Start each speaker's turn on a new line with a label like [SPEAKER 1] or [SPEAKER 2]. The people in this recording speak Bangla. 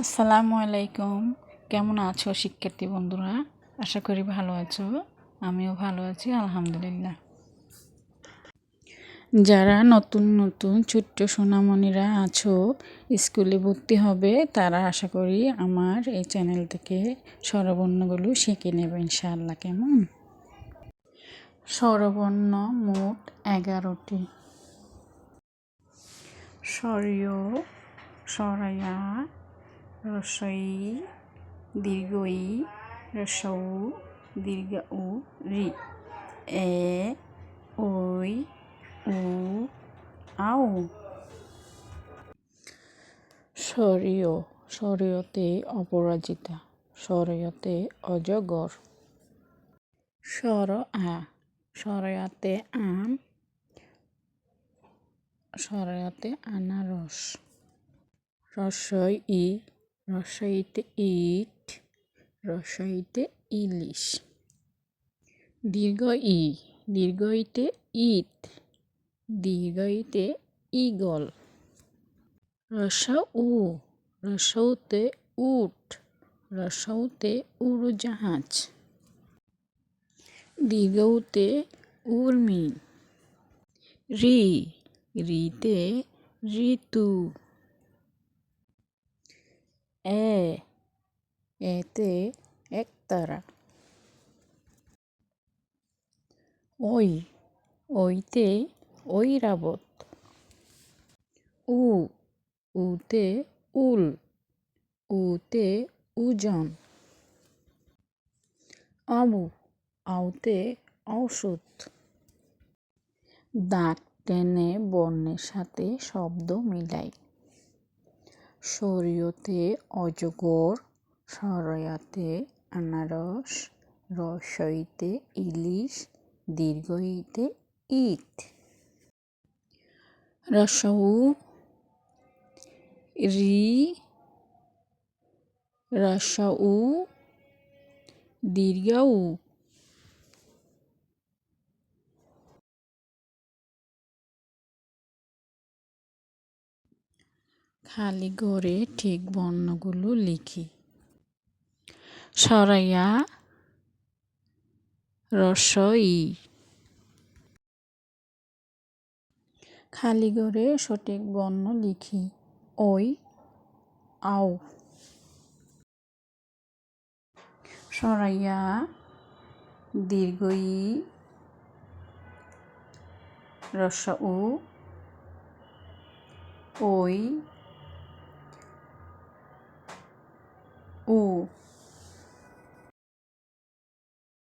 [SPEAKER 1] আসসালামু আলাইকুম। কেমন আছো শিক্ষার্থী বন্ধুরা? আশা করি ভালো আছো। আমিও ভালো আছি, আলহামদুলিল্লাহ। যারা নতুন নতুন, ছোট্ট সোনামণিরা আছো, স্কুলে ভর্তি হবে, তারা আশা করি আমার এই চ্যানেল থেকে স্বরবর্ণগুলো শিখে নেবে ইনশাআল্লাহ। কেমন? স্বরবর্ণ মোট এগারোটি। স্বরীয় সরাইয়া রসই দীর্ঘই রসৌ দীর্ঘ উ রি। এ ওই উ আও। সরীয় সরীয়তে অপরাজিতা সরয়তে অজগর। সর আ সরয়াতে আম সরয়াতে আনারস। রসই ই রসইতে ইট, রসাইতে ইলিশ। দীর্ঘ ই দীর্ঘইতে ইট, দীর্ঘইতে ইগল রস উ রসৌতে উট রসৌতে উড়োজাহাজ। দীর্ঘতে উর্মি। রি, রিতে ঋতু। এ এতে একতারা ওই ওইতে ঐরাবত উ উতে উল উতে উজন আবু আউতে ঔষধ দাঁত টেনে বর্ণের সাথে শব্দ মিলাই শরীয়তে অজগর সরয়াতে আনারস রসইতে ইলিশ দীর্ঘইতে ইট। রসৌ রি রসউ দীর্ঘউ খালি ঘরে ঠিক বর্ণগুলো লিখি। সরাইয়া রসই। খালি ঘরে সঠিক বর্ণ লিখি। ওই, আও। সরাইয়া দীর্ঘই রস উ ওই